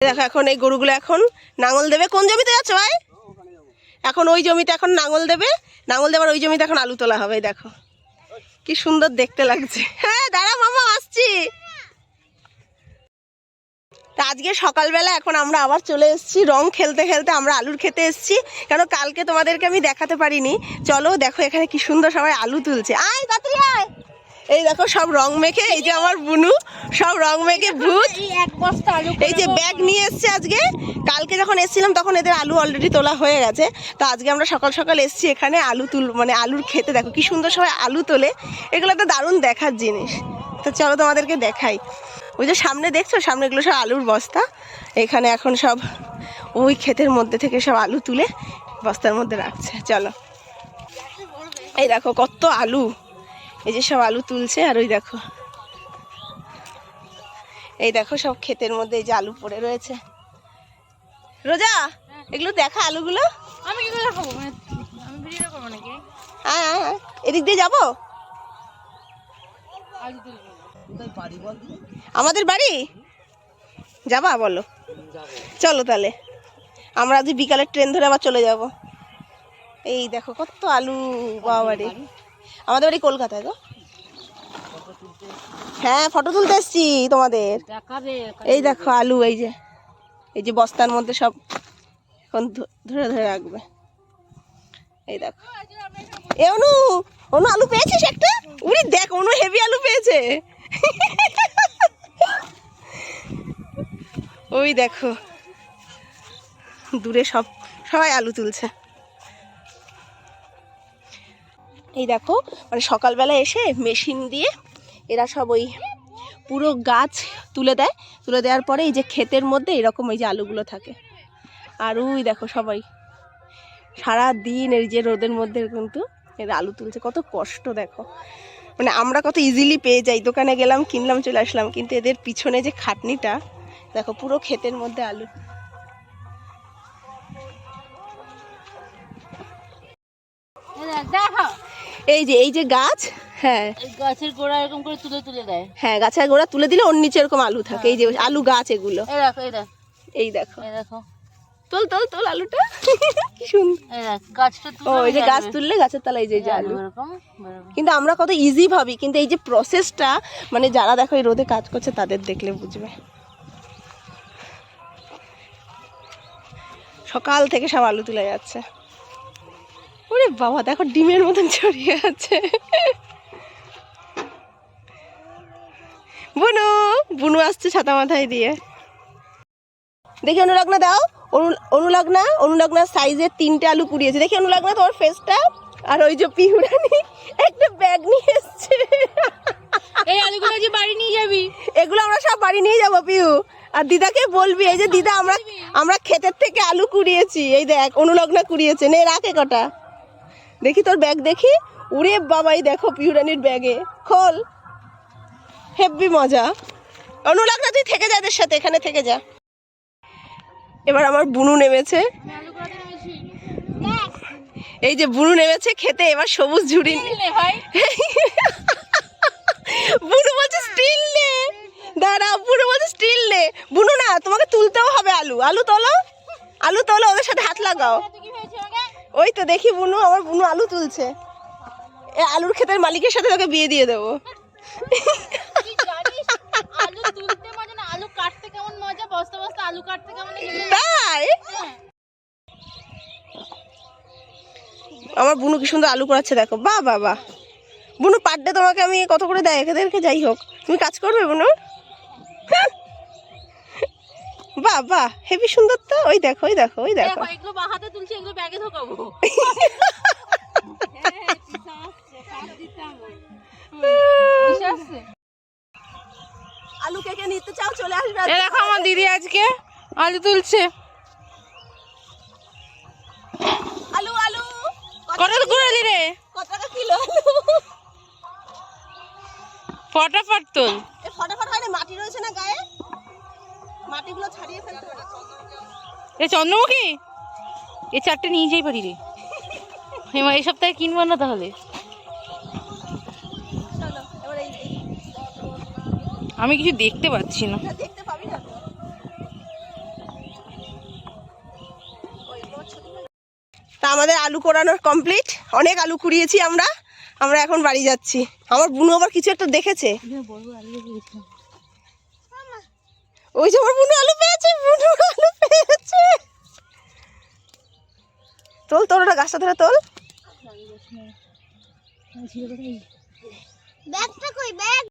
দেখো এখন এই গরুগুলো এখন নাঙল দেবে। কোন জমিতে যাচ্ছে ভাই? এখন ওই জমিতে এখন নাঙল দেবে। নাঙল দেবার ওই জমিতে এখন আলু তোলা হবে, দেখো। কি সুন্দর দেখতে লাগছে। হ্যাঁ দাঁড়া মামা, আসছি। তা আজকে সকালবেলা এখন আমরা আবার চলে এসেছি। রং খেলতে খেলতে আমরা আলুর খেতে এসেছি। কেন কালকে তোমাদেরকে আমি দেখাতে পারিনি। চলো দেখো এখানে কি সুন্দর সবাই আলু তুলছে। আয়, তাড়াতাড়ি আয়। এই দেখো সব রং মেখে এই যে আমার বুনু সব রং মেখে ভূত। এক বস্তা আলু এই যে ব্যাগ নিয়ে এসছে আজকে। কালকে যখন এসেছিলাম তখন এদের আলু অলরেডি তোলা হয়ে গেছে। তো আজকে আমরা সকাল সকাল এসেছি এখানে আলু তুল মানে আলুর খেতে দেখো কি সুন্দর সবাই আলু তোলে। এগুলো তো দারুণ দেখার জিনিস। তো চলো তোমাদেরকে দেখাই। ওই যে সামনে দেখছ? সামনে এগুলো সব আলুর বস্তা। এখানে এখন সব ওই ক্ষেতের মধ্যে থেকে সব আলু তুলে বস্তার মধ্যে রাখছে। চলো। এই দেখো কত আলু। এই যে সব আলু তুলছে আর ওই দেখো। এই দেখো সব ক্ষেতের মধ্যে এই যে আলু পড়ে রয়েছে। রোজা এগুলো দেখা আলুগুলো? আমি কি করে মানে আমি ভিডিও করব নাকি? আয় আয় আয়। এদিক দিয়ে যাব? আমাদের বাড়ি? যাবা বলো। চলো তাহলে। আমরা আজ বিকালের ট্রেন ধরে আবার চলে যাব। এই দেখো কত আলু বাবা বাড়ি? আমাদের বাড়ি কলকাতায় গো। হ্যাঁ ফটো তুলতে এসছি তোমাদের। এই দেখো আলু এই যে এই যে বস্তার মধ্যে সব এখন ধরে ধরে রাখবে। এই দেখো। এ অনু অনু আলু পেয়েছিস একটা? উনি দেখ অনু হেভি আলু পেয়েছে। ওই দেখো। দূরে সব সবাই আলু তুলছে। এই দেখো মানে সকালবেলা এসে মেশিন দিয়ে এরা সব ওই পুরো গাছ তুলে দেয়। তুলে দেওয়ার পরে এই যে ক্ষেতের মধ্যে এরকম এই যে আলুগুলো থাকে। আর ওই দেখো সবাই সারা দিন এই যে রোদের মধ্যে কিন্তু এরা আলু তুলছে। কত কষ্ট দেখো। মানে আমরা কত ইজিলি পেয়ে যাই। দোকানে গেলাম, কিনলাম, চলে আসলাম, কিন্তু এদের পিছনে যে খাটনিটা, দেখো পুরো ক্ষেতের মধ্যে আলু। দেখো। এই যে এই যে গাছ হ্যাঁ। গাছের গোড়া এরকম করে তুলে তুলে দেয়। হ্যাঁ গাছের গোড়া তুলে দিলে ওর নিচে এরকম আলু থাকে। এই যে আলু গাছ এগুলো। এই দেখো এই দেখো। এই দেখো। এই দেখো। তোল তোল তোল আলুটা। কি সুন্দর। গাছটা ও এই যে গাছ তুললে গাছের তলায় এই যে যে আলু। এরকম কিন্তু আমরা কত ইজি ভাবি কিন্তু এই যে প্রসেসটা মানে যারা দেখো এই রোদে কাজ করছে তাদের দেখলে বুঝবে। সকাল থেকে সব আলু তুলে যাচ্ছে। ওরে বাবা দেখো ডিমের মতন ছড়িয়ে আছে। বুনু বুনু আসছে ছাতা মাথায় দিয়ে। দেখি অনুলগ্না দাও। অনু- অনুলগ্না অনুলগ্নার সাইজের তিনটে আলু কুড়িয়েছে। দেখি অনুলগ্না তোমার ফেসটা আর ওই যে পিহুরানি একটা ব্যাগ নিয়ে এসছে। এই আলুগুলো যে বাড়ি নিয়ে যাবি? এগুলো আমরা সব বাড়ি নিয়ে যাব পিহু আর দিদাকে বলবি এই যে দিদা আমরা আমরা ক্ষেতের থেকে আলু কুড়িয়েছি। এই দেখ অনুলগ্না কুড়িয়েছে। নে রাখে কটা। দেখি তোর ব্যাগ দেখি? উড়ে বাবাই দেখো পিউরানির ব্যাগে খোল। হেব্বি মজা। অনুরাগ না তুই থেকে যা এদের সাথে এখানে থেকে যা। এবার আমার বুনু নেমেছে। এই যে বুনু নেমেছে খেতে এবার সবুজ ঝুড়ি বুনু বলছে স্টিল নে। দাঁড়া বুনু বলছে স্টিল নে। বুনু না তোমাকে তুলতেও হবে আলু। আলু তোলো। আলু তোলো ওদের সাথে হাত লাগাও। ওই তো দেখি বুনু আমার বুনু আলু তুলছে। এ আলুর ক্ষেতের মালিকের সাথে তোকে বিয়ে দিয়ে দেবো। তুই জানিস আলু তুলতে মজা না আলু কাটতে কেমন মজা? বস্তা বস্তা আলু কাটতে কেমন লাগে? তাই? আমার বুনু কি সুন্দর আলু করাচ্ছে দেখো। বাহ বাহ বাহ। বুনু পার ডে তোমাকে আমি কত করে দেয়? এদেরকে যাই হোক। তুমি কাজ করবে বুনু? বাহ বাহ হেবি সুন্দর তো। ওই দেখো ওই দেখো ওই দেখো। এগুলো বা হাতে তুলছি এগুলো ব্যাগে ঢোকাবো। আলু কে কে নিতে চাও চলে আসবে এ দেখো আমার দিদি আজকে আলু তুলছে। আলু আলু। কত ঘুরালি রে? কত টাকা কিলো আলু? ফটাফট তুল। এ ফটাফট হয় না মাটি পাটিগুলো ছাড়িয়ে ফেলতে এ চন্দ্রমুখী? এ চারটে নিয়ে যাই পারি রে। হেমা এই সপ্তাহে কিনবো না তাহলে? আমি কিছু দেখতে পাচ্ছি না। তা। আমাদের আলু কোরানোর কমপ্লিট অনেক আলু কুড়িয়েছি আমরা। আমরা এখন বাড়ি যাচ্ছি। আমার বুনু আবার কিছু একটা দেখেছে। ওই যে আমার বুনু আলু পেয়েছে, বুনু আলু পেয়েছে। তোল তোর ওটা গাছটা ধরে তোল। ব্যাগটা কই, ব্যাগ?